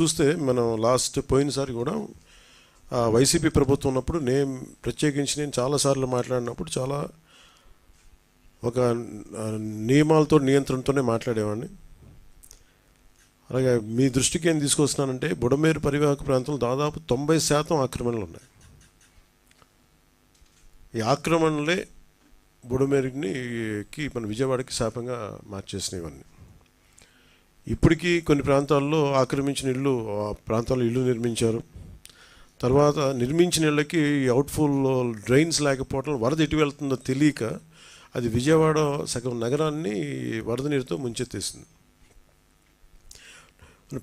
చూస్తే మనం లాస్ట్ పోయినసారి కూడా వైసీపీ ప్రభుత్వం ఉన్నప్పుడు నేను ప్రత్యేకించి నేను చాలాసార్లు మాట్లాడినప్పుడు చాలా ఒక నియమాలతో నియంత్రణతోనే మాట్లాడేవాడిని. అలాగే మీ దృష్టికి ఏం తీసుకొస్తున్నానంటే బుడమేరు పరివాహక ప్రాంతంలో దాదాపు తొంభై శాతం ఆక్రమణలు ఉన్నాయి. ఈ ఆక్రమణలే బుడమేరుని కి మన విజయవాడకి శాపంగా మార్చేసినవన్నీ ఇప్పటికీ కొన్ని ప్రాంతాల్లో ఆక్రమించిన ఇల్లు ఆ ప్రాంతాల్లో ఇల్లు నిర్మించారు. తర్వాత నిర్మించిన ఇళ్ళకి అవుట్ఫుల్ డ్రైన్స్ లేకపోవడం వరద ఎటు వెళ్తుందో తెలియక అది విజయవాడ సగం నగరాన్ని వరద నీరుతో ముంచెత్తేసింది.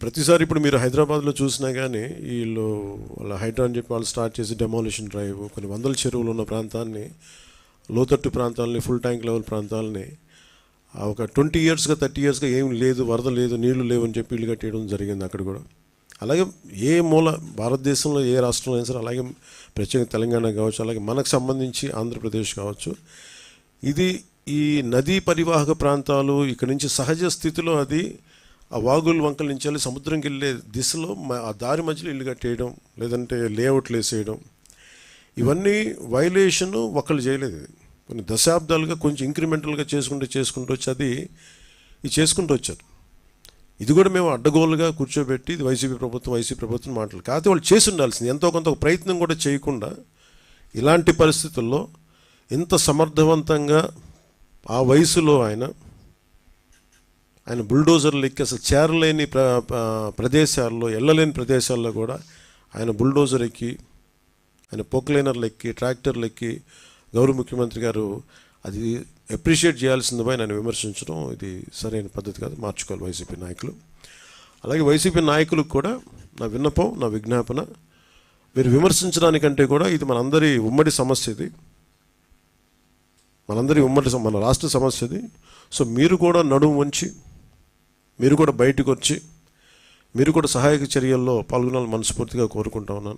ప్రతిసారి ఇప్పుడు మీరు హైదరాబాద్లో చూసినా కానీ వీళ్ళు వాళ్ళ హైడ్రా అని చెప్పి వాళ్ళు స్టార్ట్ చేసి డెమాలిషన్ డ్రైవ్ కొన్ని వందల చెరువులు ఉన్న ప్రాంతాన్ని లోతట్టు ప్రాంతాలని ఫుల్ ట్యాంక్ లెవెల్ ప్రాంతాలని ఒక ట్వంటీ ఇయర్స్గా థర్టీ ఇయర్స్గా ఏం లేదు వరద లేదు నీళ్ళు లేవు అని చెప్పి ఇల్లు కట్టేయడం జరిగింది అక్కడ కూడా. అలాగే ఏ మూల భారతదేశంలో ఏ రాష్ట్రంలో అయినా సరే అలాగే ప్రత్యేక తెలంగాణ కావచ్చు అలాగే మనకు సంబంధించి ఆంధ్రప్రదేశ్ కావచ్చు. ఇది ఈ నదీ పరివాహక ప్రాంతాలు ఇక్కడ నుంచి సహజ స్థితిలో అది ఆ వాగుల వంకల నుంచి వెళ్ళి సముద్రంకి వెళ్ళే దిశలో మ- ఆ దారి మధ్యలో ఇల్లు కట్టేయడం లేదంటే లేఅవుట్లు వేసేయడం. ఇవన్నీ వైలేషను ఒకళ్ళు చేయలేదు ఇది. కొన్ని దశాబ్దాలుగా కొంచెం ఇంక్రిమెంటల్గా చేసుకుంటూ చేసుకుంటూ వచ్చి అది ఇది చేసుకుంటూ వచ్చారు. ఇది కూడా మేము అడ్డగోలుగా కూర్చోబెట్టి ఇది వైసీపీ ప్రభుత్వం వైసీపీ ప్రభుత్వం మాటలు. కాకపోతే వాళ్ళు చేసి ఉండాల్సింది. ఎంతో కొంత ప్రయత్నం కూడా చేయకుండా ఇలాంటి పరిస్థితుల్లో ఇంత సమర్థవంతంగా ఆ వయసులో ఆయన ఆయన బుల్డోజర్లు ఎక్కి అసలు చేరలేని ప్ర ప్ర- ప్రదేశాల్లో వెళ్ళలేని ప్రదేశాల్లో కూడా ఆయన బుల్డోజర్ ఎక్కి ఆయన పొక్లైనర్లు ఎక్కి ట్రాక్టర్లు ఎక్కి గౌరవ ముఖ్యమంత్రి గారు అది అప్రిషియేట్ చేయాల్సిందిపై నన్ను విమర్శించడం ఇది సరైన పద్ధతి కాదు. మార్చుకోవాలి వైసీపీ నాయకులు. అలాగే వైసీపీ నాయకులకు కూడా నా విన్నపం నా విజ్ఞాపన మీరు విమర్శించడానికంటే కూడా ఇది మనందరి ఉమ్మడి సమస్య ఇది. మనందరి ఉమ్మడి మన రాష్ట్ర సమస్య ఇది. సో మీరు కూడా నడుము ఉంచి మీరు కూడా బయటకు వచ్చి మీరు కూడా సహాయక చర్యల్లో పాల్గొనాలని మనస్ఫూర్తిగా కోరుకుంటా ఉన్నాను.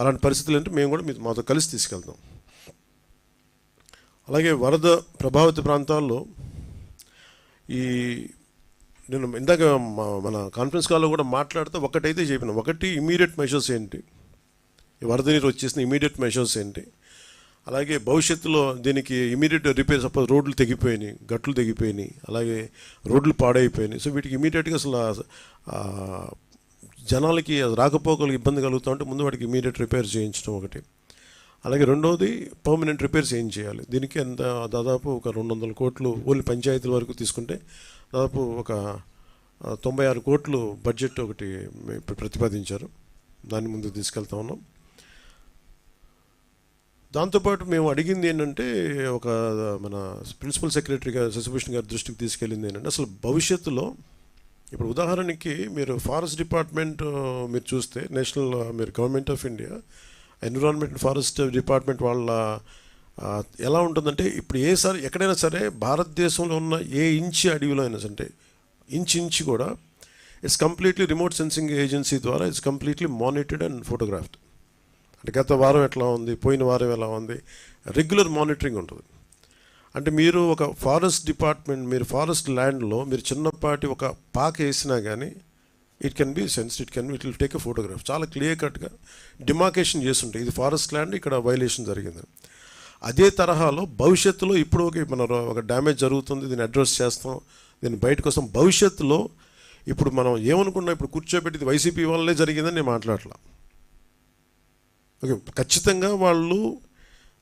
అలాంటి పరిస్థితులు అంటే మేము కూడా మీతో మాతో కలిసి తీసుకెళ్తాం. అలాగే వరద ప్రభావిత ప్రాంతాల్లో ఈ నేను ఇందాక మన కాన్ఫరెన్స్ కాల్లో కూడా మాట్లాడితే ఒకటైతే చెప్పిన ఒకటి ఇమీడియట్ మెషర్స్ ఏంటి? ఈ వరద నీరు వచ్చేసిన ఇమీడియట్ మెషర్స్ ఏంటి? అలాగే భవిష్యత్తులో దీనికి ఇమీడియట్ రిపేర్ సపోజ్ రోడ్లు తెగిపోయినాయి గట్లు తెగిపోయినాయి అలాగే రోడ్లు పాడైపోయినాయి. సో వీటికి ఇమీడియట్గా అసలు జనాలకి రాకపోకలు ఇబ్బంది కలుగుతూ ఉంటే ముందు వాటికి ఇమీడియట్ రిపేర్ చేయించడం ఒకటి. అలాగే రెండవది పర్మనెంట్ రిపేర్స్ ఏం చేయాలి? దీనికి ఎంత దాదాపు ఒక రెండు వందల కోట్లు ఓన్లీ పంచాయతీల వరకు తీసుకుంటే దాదాపు ఒక తొంభై ఆరు కోట్లు బడ్జెట్ ఒకటి ప్రతిపాదించారు. దాన్ని ముందుకు తీసుకెళ్తా ఉన్నాం. దాంతోపాటు మేము అడిగింది ఏంటంటే ఒక మన ప్రిన్సిపల్ సెక్రటరీ గారు శశిభూషణ్ గారి దృష్టికి తీసుకెళ్ళింది ఏంటంటే అసలు భవిష్యత్తులో ఇప్పుడు ఉదాహరణకి మీరు ఫారెస్ట్ డిపార్ట్మెంట్ మీరు చూస్తే నేషనల్ మీరు government of India environment forest department వాళ్ళ ఎలా ఉంటుందంటే ఇప్పుడు ఏ సరే ఎక్కడైనా సరే భారతదేశంలో ఉన్న ఏ ఇంచి అడవిలో అయినా అంటే ఇంచ్ ఇంచ్ కూడా it's completely remote sensing agency ద్వారా it's completely monitored and photographed అంటే గత వారం ఎట్లా ఉంది పోయిన వారం ఎలా ఉంది రెగ్యులర్ మానిటరింగ్ ఉంటుంది. అంటే మీరు ఒక ఫారెస్ట్ డిపార్ట్మెంట్ మీరు ఫారెస్ట్ ల్యాండ్లో మీరు చిన్నపాటి ఒక పాక వేసినా కానీ it can be sense it can it will take a photograph చాలా క్లియర్ కట్గా డిమార్కేషన్ చేస్తుంటాయి. ఇది ఫారెస్ట్ ల్యాండ్ ఇక్కడ వైలేషన్ జరిగింది. అదే తరహాలో భవిష్యత్తులో ఇప్పుడు ఒక మన ఒక డ్యామేజ్ జరుగుతుంది దీన్ని అడ్రస్ చేస్తాం దీన్ని బయటకు వస్తాం. భవిష్యత్తులో ఇప్పుడు మనం ఏమనుకున్నా ఇప్పుడు కూర్చోబెట్టి వైసీపీ వాళ్ళే జరిగిందని నేను మాట్లాడలా. ఓకే ఖచ్చితంగా వాళ్ళు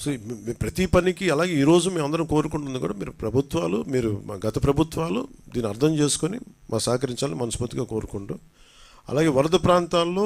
సో ప్రతి పనికి అలాగే ఈరోజు మేము అందరం కోరుకుంటుంది కూడా మీరు ప్రభుత్వాలు మీరు మా గత ప్రభుత్వాలు దీన్ని అర్థం చేసుకొని మా సహకరించాలని మనస్ఫూర్తిగా కోరుకుంటూ అలాగే వరద ప్రాంతాల్లో